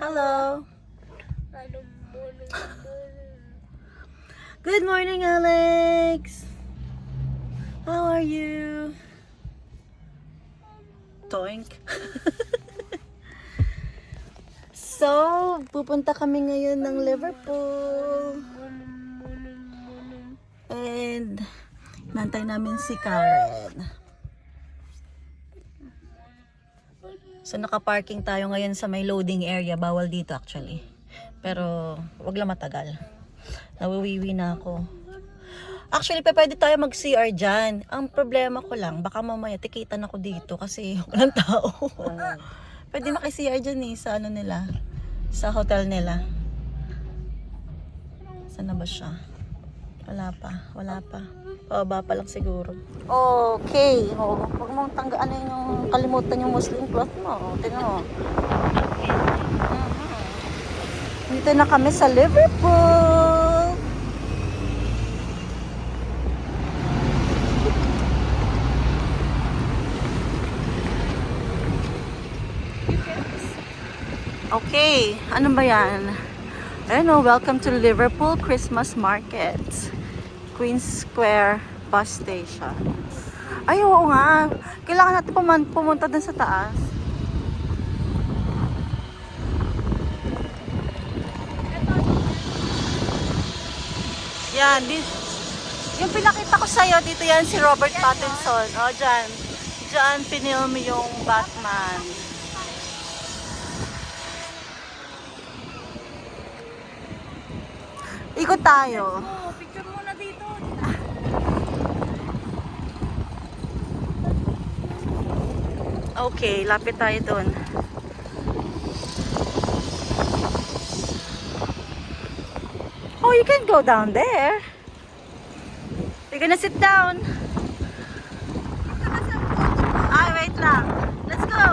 Hello. Good morning, Alex. How are you? Toink. so, pupunta kami ngayon ng Liverpool. And, nantay namin si Karen. So, naka-parking tayo ngayon sa may loading area. Bawal dito actually. Pero, wag lang matagal. Nawiwiwi na ako. Actually, pa pwede tayo mag-CR dyan. Ang problema ko lang, baka mamaya tikitan ako dito kasi walang tao. pwede maki-CR dyan eh, sa ano nila. Sa hotel nila. Saan na ba siya? Wala pa, wala pa. Pababa pa lang siguro. Okay. O, huwag mong tanggaan na yung kalimutan yung Muslim cloth mo. O, tingnan mo. Mhm. Dito na kami sa Liverpool. Okay, ano ba yan? Ayun o, welcome to Liverpool Christmas Market. Queen's Square Bus Station. Ay, oo nga. Kailangan natin puman- pumunta dun sa taas. Yan, this, yung pinakita ko sa'yo, dito yan si Robert Pattinson. O, dyan. Dyan, pinilm yung Batman. Ikot tayo. Oh, picture muna dito. Okay, lapit tayo doon. Oh, you can go down there. You're gonna sit down. Ay, wait lang. Let's go.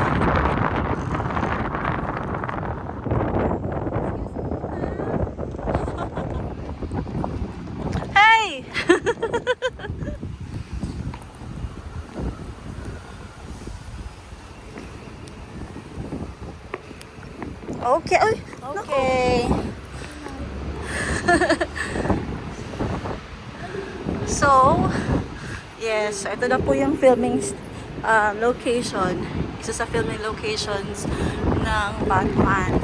Okay. Uy, okay. so, yes, ito na po yung filming uh, location. Isa sa filming locations ng Batman.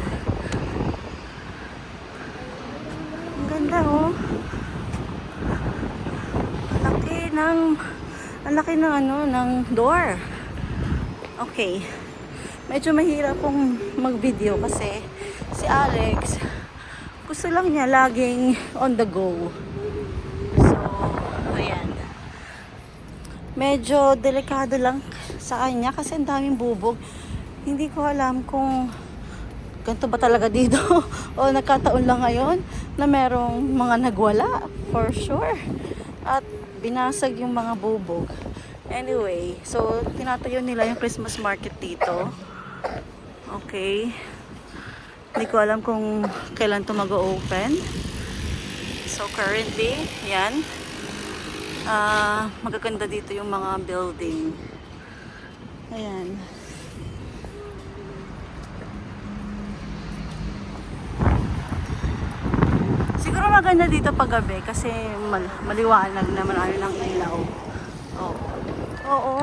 Ang ganda oh. Ang laki ng ang laki ng ano, ng door. Okay medyo mahirap pong mag-video kasi si Alex gusto lang niya laging on the go. So, ayan. Medyo delikado lang sa kanya kasi ang daming bubog. Hindi ko alam kung ganito ba talaga dito o nagkataon lang ngayon na merong mga nagwala for sure. At binasag yung mga bubog. Anyway, so tinatayo nila yung Christmas market dito. Okay. Hindi ko alam kung kailan to mag-open. So currently, yan. Ah, magaganda dito yung mga building. Ayan. Siguro maganda dito pag gabi kasi mal maliwanag na marami ng ilaw. Oo. Oo.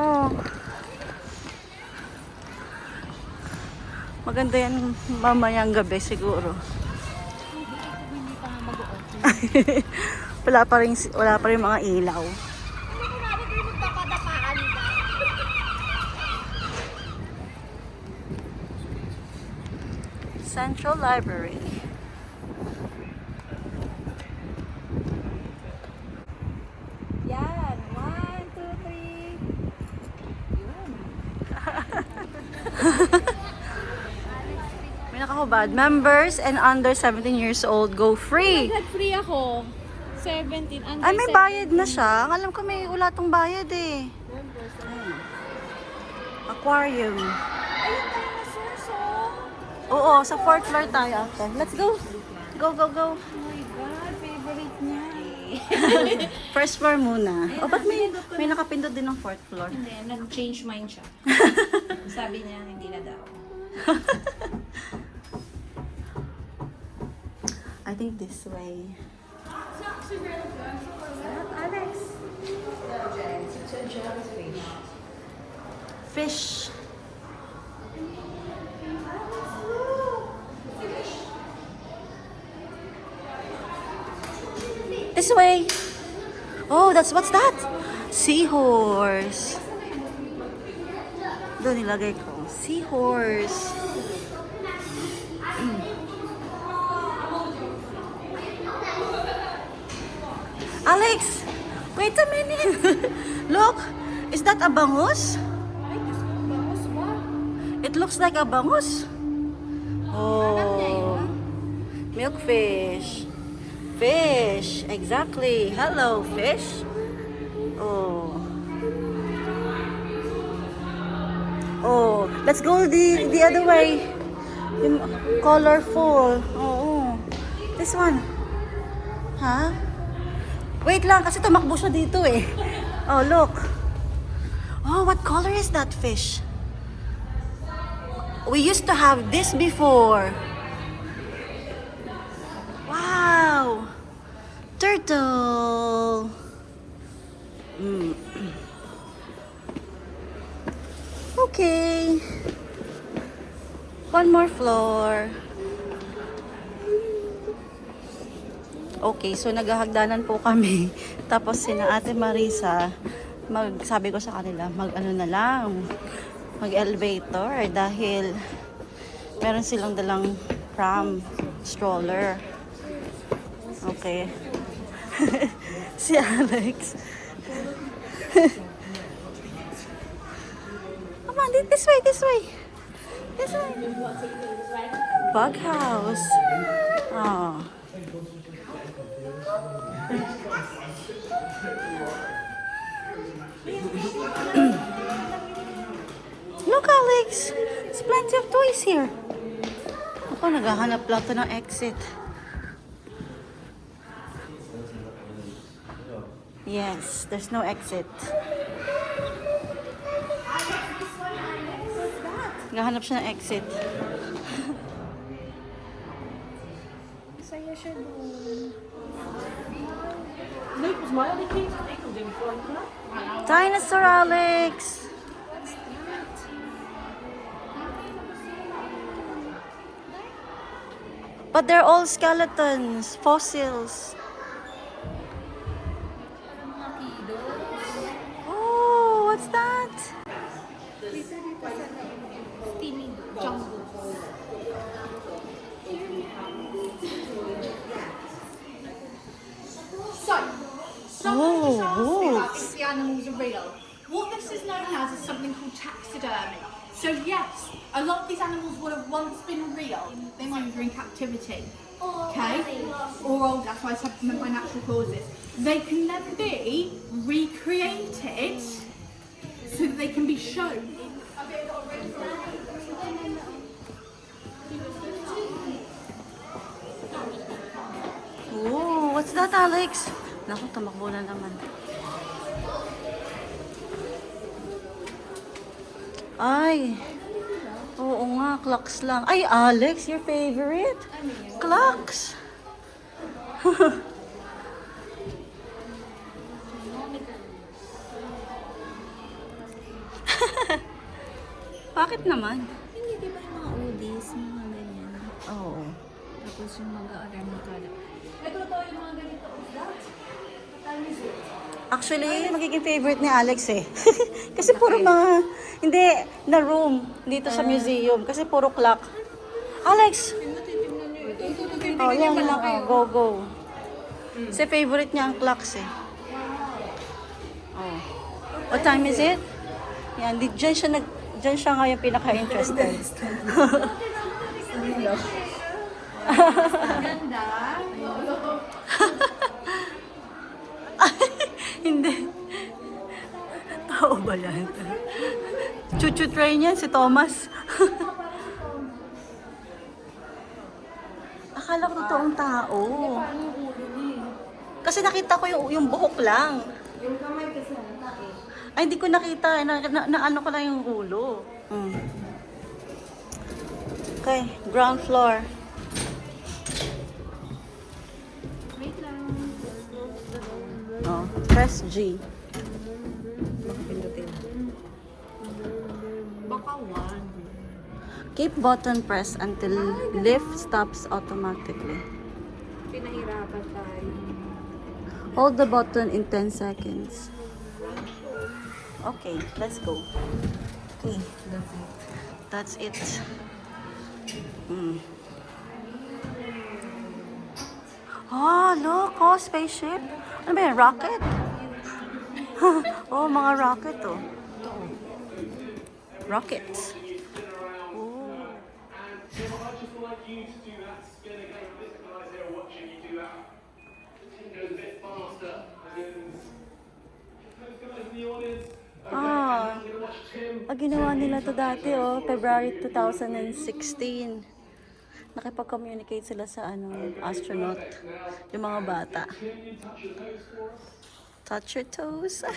Maganda yan mamayang gabi siguro. Wala pa rin wala pa rin mga ilaw. Central Library. Yan. One, two, three. Yun. Nakahubad. Members and under 17 years old go free. Agad free ako. 17. Under Ay, may bayad na siya. Ang Alam ko may ulatong bayad eh. Aquarium. Ayun tayo na oh. Oo, sa fourth floor tayo. Okay, let's go. Go, go, go. Oh my God. Favorite niya eh. First floor muna. O, ba't may, may nakapindot din ng fourth floor? Hindi, nag-change mind siya. Sabi niya, hindi na daw. Think this way. Alex. Fish. This way. Oh, that's what's that? Seahorse. Doon nilagay ko. Seahorse. Alex, wait a minute. Look, is that a bangus? It looks like a bangus. Oh. Milkfish. Fish. Exactly. Hello, fish. Oh. Oh, let's go the the other way. Colorful. Oo. This one. Ha? Wait lang, kasi tumakbo siya dito eh. Oh, look. Oh, what color is that fish? We used to have this before. Wow! Turtle! Mm. Okay. One more floor. Okay, so naghahagdanan po kami. Tapos sina Ate Marisa, magsabi ko sa kanila, mag ano na lang, mag elevator dahil meron silang dalang pram stroller. Okay. si Alex. Come on, this way, this way. This way. Bug house. Oh. Look, Alex. There's plenty of toys here. Ako, naghahanap lang to ng exit. Yes, there's no exit. Naghahanap siya ng exit. Saya siya doon. Dinosaur, Alex! But they're all skeletons, fossils. Animals are real. What this is known as is something called taxidermy. So yes, a lot of these animals would have once been real. They might be in captivity. Okay? Or old, that's why I supplement by natural causes. They can then be recreated so that they can be shown. Oh, what's that, Alex? Naku, tumakbo na naman. Ay. Oo nga, clocks lang. Ay, Alex, your favorite? Clocks. Bakit naman? Hindi, di ba yung mga oldies, mga ganyan. Oo. Tapos yung mag-aaral na kala. Actually, magiging favorite ni Alex eh. kasi puro mga, hindi, na room dito sa museum. Kasi puro clock. Alex! Oh, yan. Oh, go, go. Kasi favorite niya ang clocks eh. Oh. What time is it? Yan, di, dyan siya nag, dyan siya ngayon pinaka-interested. Hindi. Tao ba yan? Chuchu train yan, si Thomas. Akala ko totoong tao. Kasi nakita ko yung, yung buhok lang. Yung kamay kasi eh. Ay, hindi ko nakita. Na, na, na ano ko lang yung ulo. Hmm. Okay, ground floor. Press G. Baka one. Keep button press until lift stops automatically. Pinahirapan tayo. Hold the button in 10 seconds. Okay, let's go. Okay, that's it. Mm. Oh, look! Oh, spaceship. Ano ba yan? Rocket? oh, mga rocket oh. Rockets. Oh. Ah. Ah, ginawa nila to dati, oh. February 2016. Nakipag-communicate sila sa ano, astronaut. Yung mga bata. Tim, you touch your toes for us.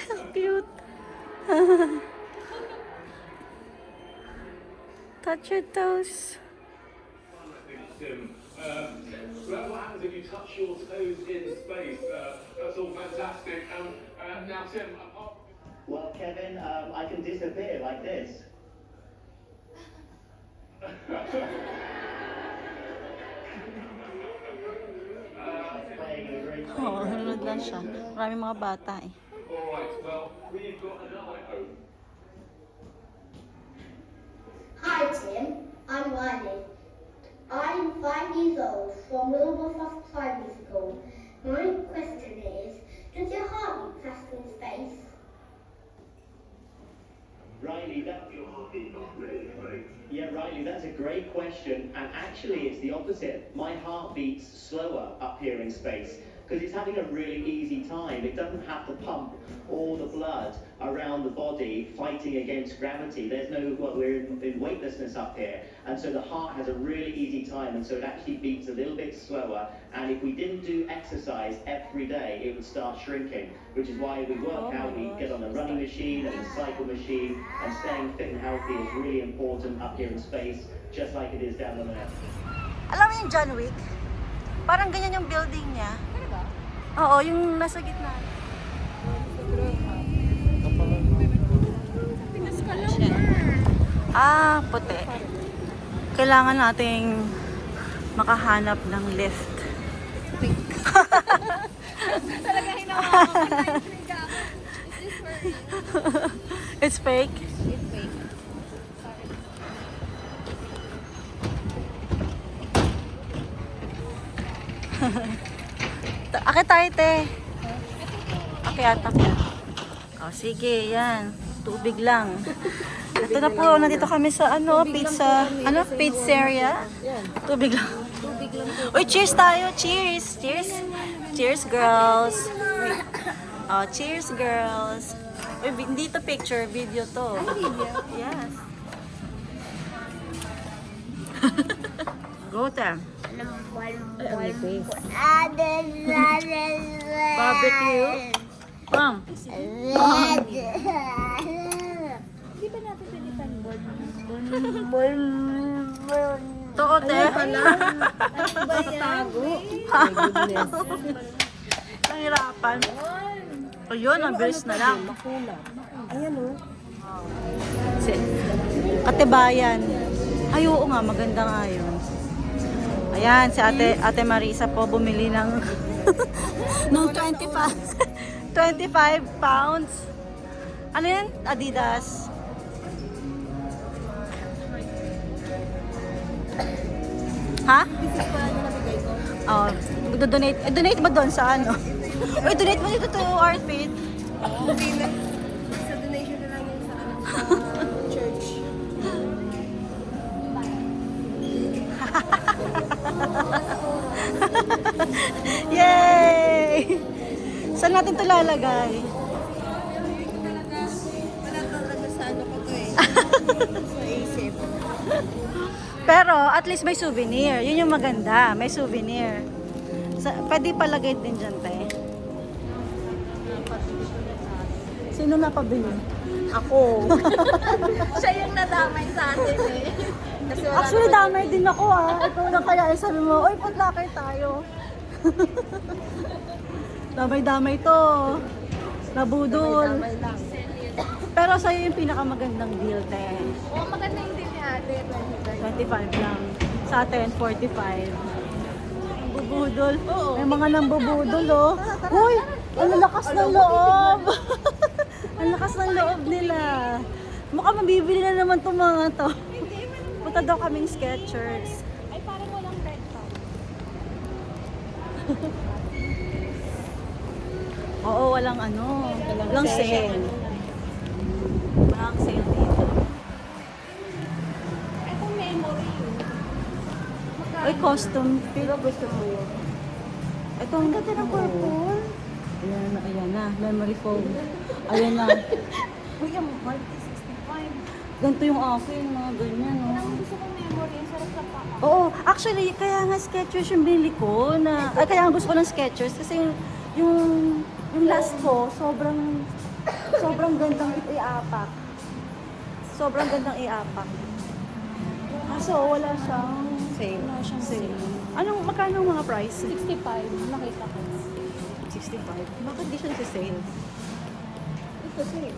Touch your toes. How cute. Touch your toes. Tim. Um, well, what happens if you touch your toes in space? Uh, that's all fantastic. Um, uh, now, Tim, apart Well, Kevin, um, I can disappear like this. Playing a great Oo, oh, nanonood lang siya. Maraming mga bata eh. all right, well, we've got another home. Hi Tim, I'm Riley. I'm five years old from Wilberforce Primary School. My question is, does your heart beat faster in space? Riley, that Yeah, Riley, that's a great question. And actually, it's the opposite. My heart beats slower up here in space because it's having a really easy time. It doesn't have to pump all the blood around the body fighting against gravity. There's no, well, we're in, in weightlessness up here. And so the heart has a really easy time. And so it actually beats a little bit slower. And if we didn't do exercise every day, it would start shrinking, which is why we work oh out, we get on the running machine and the cycle machine. And staying fit and healthy is really important up here in space, just like it is down on Earth. Alam mo yung John Wick? Parang ganyan yung building niya. Oo, yung nasa gitna. Ah, puti. Kailangan nating makahanap ng lift. Talaga hinawa ko. Intriga ako. Is this for real? It's fake. It's fake. Ta- Akit tayo, te. Akyat, akyat. O, sige, yan. Tubig lang. Ito na po, nandito kami sa ano, pizza, ano, pizzeria. Tubig lang. Tubig lang po. Uy, cheers tayo. Cheers. Cheers. Cheers, girls. Oh, cheers, girls. Uy, hindi to picture, video to. Video. Yes. Go, Tam. Barbecue. Ma'am. Di ba natin pinitan board? Too, te. Tago. Nahirapan. Ayun, ang bilis na lang. Ayan o. Si- Katibayan. Ay, oo nga, maganda nga yun. Ayan, si ate, ate Marisa po bumili ng ng 25 25 pounds. Ano yan? Adidas. Ha? Oh, donate eh, donate mo doon sa ano? Uy, donate mo dito to Artfit. Sa donation na lang yun sa, ano, Yay! Saan natin to lalagay? Ano eh. Pero at least may souvenir. Yun yung maganda. May souvenir. Sa, pwede palagay din dyan, te. Sino napabili? Ako. Siya yung nadamay sa atin eh. Kasi wala Actually, naman damay din ako ah. Ikaw na kaya eh, sabi mo, oy, putlakay tayo. Damay-damay to. Nabudol. Damay. Pero sa'yo yung pinakamagandang deal, te. Oo, maganda yung din ni ate. 25 lang. Sa atin, 45. Bubudol. Oo. May mga nambubudol, oh. Uy, ang lakas ng loob. ang lakas ng loob nila. Mukhang mabibili na naman itong mga to. Punta daw kaming Skechers. Ay, parang walang red pa. Oo, walang ano. Walang sale. Walang sale dito. Ito memory. Uy, custom fit. gusto mo yun? Ito ang ganda ng purple. Ayan na, ayan na. Memory foam. Ayan na. Uy, ang mahal. 65. Ganito yung akin, mga ganyan, no? Ang gusto kong memory. Ang sarap sa paa. Oo, actually, kaya nga Skechers yung binili ko na, ay, kaya nga gusto ko ng Skechers kasi yung, yung, yung last ko, sobrang, sobrang gandang iapak. Sobrang gandang iapak. Kaso, wala siyang, Sale. wala siyang sale. Anong, magkano ang mga price? 65. Nakita ko. 65. Bakit di siya sale? Ito sale.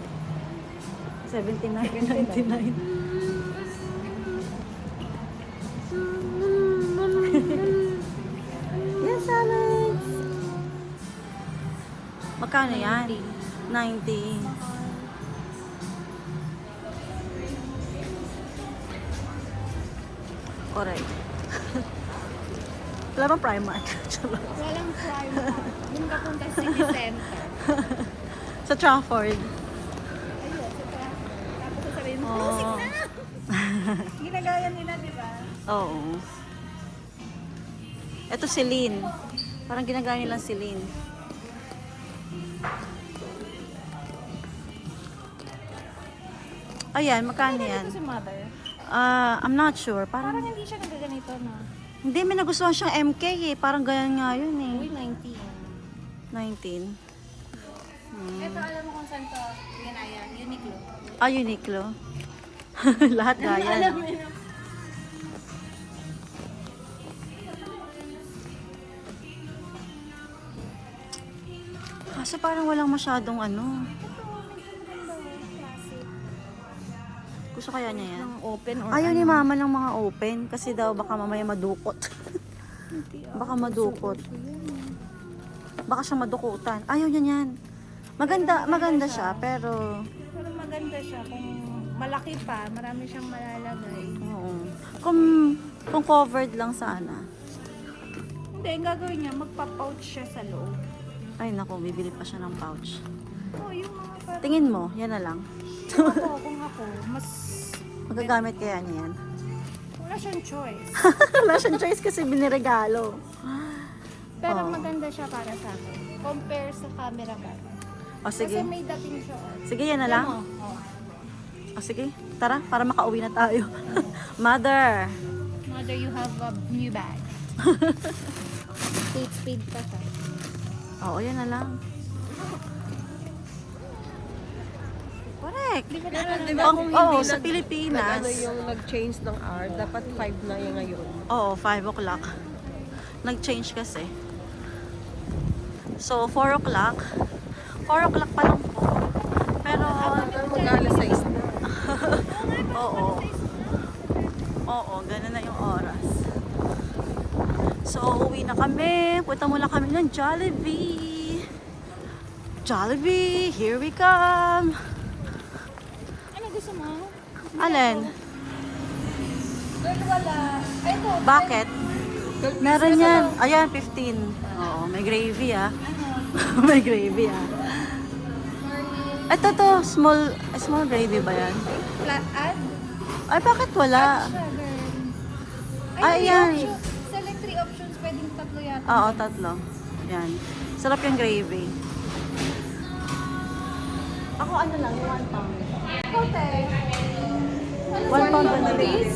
79.99. Magkano yan? 90. Correct. Wala bang Primark? Walang prime. Yung kapunta city center. Sa Trafford. Ayun, sa traffic. Tapos sasabihin mo, Oo. music na! Ginagaya nila, di ba? Oo. Ito si Lynn. Parang ginagaya nilang si Lynn. Ayan, magkano yan? Ito si mother. Ah, I'm not sure. Parang Parang, hindi siya nagaganito na. hindi, may nagustuhan siyang MK eh. Parang ganyan nga yun eh. Uy, 19. 19. Ito, alam mo kung saan to ginaya. Uniqlo. Ah, Uniqlo. Lahat gaya. Alam mo yun. Kaso parang walang masyadong ano. Gusto kaya niya yan? Open or Ayaw ano. ni mama ng mga open kasi daw baka mamaya madukot. baka madukot. Baka siya madukutan. Ayaw niya yan. Maganda, maganda siya pero Pero maganda siya. Kung malaki pa, marami siyang malalagay. oo. Kung kung covered lang sana. Hindi, ang gagawin niya, magpa-pouch siya sa loob. Ay nako, bibili pa siya ng pouch. Oh, yung mga parang... Tingin mo, yan na lang. Ako, kung ako, mas... Magagamit kaya niya yan. Wala siyang choice. Wala siyang choice kasi biniregalo. Pero Oo. maganda siya para sa akin. Compare sa camera bag. O sige. Kasi may dating siya. oh. Sige, yan na lang. Yan, oh. Oh. O sige, tara, para makauwi na tayo. Mother! Mother, you have a new bag. Speed, speed pa siya. Oo, yan na lang. Correct. Pero di ba Pang, kung hindi sa nag- Pilipinas. Nag, ano yung nag-change ng hour, dapat 5 na yung ngayon. Oo, 5 o'clock. Nag-change kasi. So, 4 o'clock. 4 o'clock pa lang po. Pero, Mag-alas 6 na. oo. Oo, ganun na yung oras. So, uwi na kami. Punta muna kami ng Jollibee. Jollibee, here we come. Ano gusto mo? Alin? Girl, wala. Ito. Bakit? Meron yan. Ayan, 15. Oo, may gravy ah. may gravy ah. Ito to, small, small gravy ba yan? Flat? Ay, bakit wala? Ay, may yata. Oo, tatlo. Yan. Sarap yung gravy. Ako ano lang, one pound. Hotel. One pound ba na rin?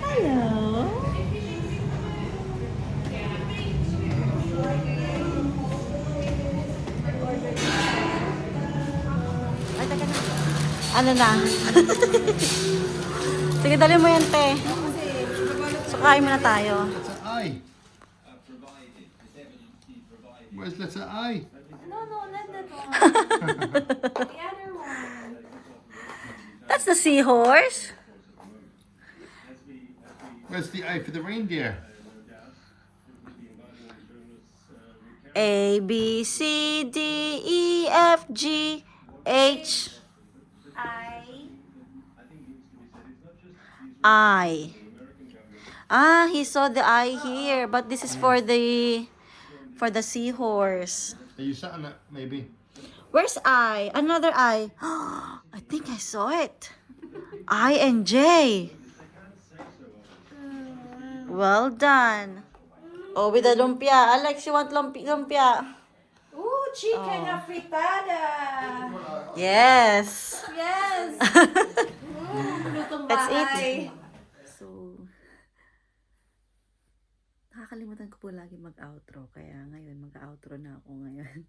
Hello? Ano na? Sige, dali mo yan, te. So, kain muna tayo. Letter I. Where's letter I? No, no, not that one. the other one. That's the seahorse. Where's the I for the reindeer? A, B, C, D, E, F, G, H, I. I. Ah, he saw the I here, but this is for the for the seahorse. Are you sat on it? Maybe. Where's I? Another I. I think I saw it. I and J. Well done. Oh, with the lumpia. Alex, you want lumpi lumpia? Ooh, chicken Oh. afritada. Yes. Yes. Lutong Let's bahay. eat. Nakakalimutan ko po lagi mag-outro. Kaya ngayon, mag-outro na ako ngayon.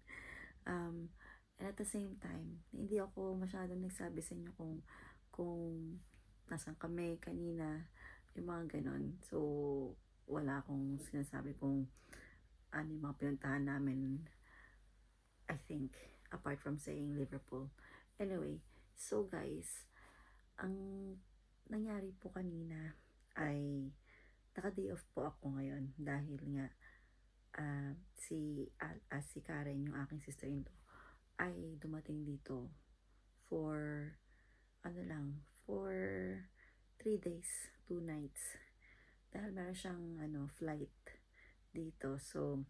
Um, and at the same time, hindi ako masyadong nagsabi sa inyo kung, kung nasan kami kanina, yung mga ganon. So, wala akong sinasabi kung ano yung mga pinuntahan namin. I think, apart from saying Liverpool. Anyway, so guys, ang nangyari po kanina ay naka-day off po ako ngayon dahil nga ah, si ah, ah, si Karen, yung aking sister-in-law, ay dumating dito for ano lang, for three days, two nights. Dahil meron siyang ano, flight dito. So,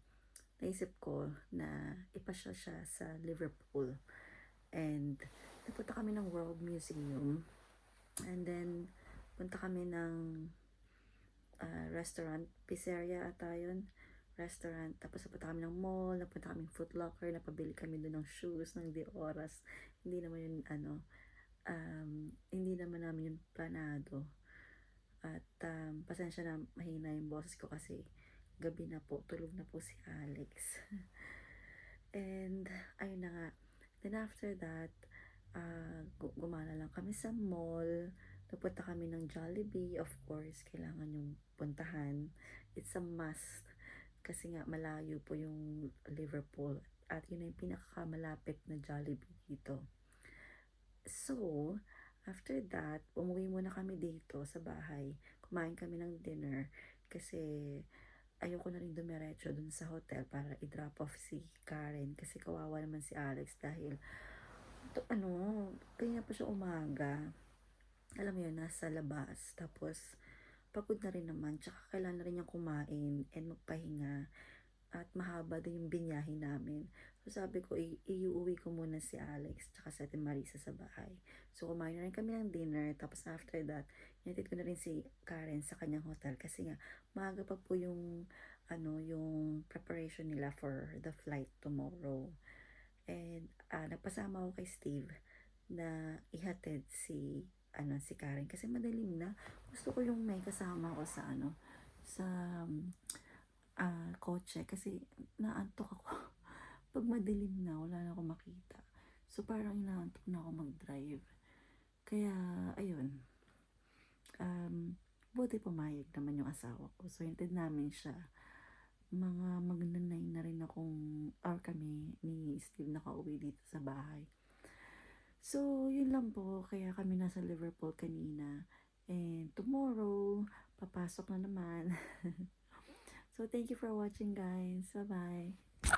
naisip ko na ipasya siya sa Liverpool. And, napunta kami ng World Museum. And then, punta kami ng ah, restaurant, pizzeria ata yun, restaurant. Tapos napunta kami ng mall, napunta kami Foot Locker, napabili kami doon ng shoes, ng di oras. Hindi naman yun, ano, um, hindi naman namin yun planado. At um, pasensya na mahina yung boses ko kasi gabi na po, tulog na po si Alex. And, ayun na nga. Then after that, ah, gu- gumana lang kami sa mall. Napunta kami ng Jollibee. Of course, kailangan yung puntahan. It's a must. Kasi nga, malayo po yung Liverpool. At yun yung pinakamalapit na Jollibee dito. So, after that, umuwi muna kami dito sa bahay. Kumain kami ng dinner. Kasi, ayoko na rin dumiretso dun sa hotel para i-drop off si Karen. Kasi kawawa naman si Alex dahil to, ano, kanya pa siya umaga. Alam mo yun, nasa labas. Tapos, pagod na rin naman. Tsaka kailangan na rin niyang kumain and magpahinga. At mahaba din yung binyahe namin. So sabi ko, i- iuwi ko muna si Alex tsaka si Ate Marisa sa bahay. So kumain na rin kami ng dinner. Tapos after that, inatid ko na rin si Karen sa kanyang hotel. Kasi nga, maaga pa po yung, ano, yung preparation nila for the flight tomorrow. And ah, nagpasama ako kay Steve na ihatid si ano si Karen. Kasi madaling na. Gusto ko yung may kasama ko sa ano sa um, ah, kotse. Kasi naantok ako. Pag madilim na wala na ako makita. So parang inaantok na ako mag-drive. Kaya ayun. Um, buti pumayag naman yung asawa ko. So hintid namin siya. Mga magnanay na rin akong or kami ni Steve nakauwi dito sa bahay So, yun lang po. Kaya kami nasa Liverpool kanina. And tomorrow, papasok na naman. so, thank you for watching guys. Bye-bye.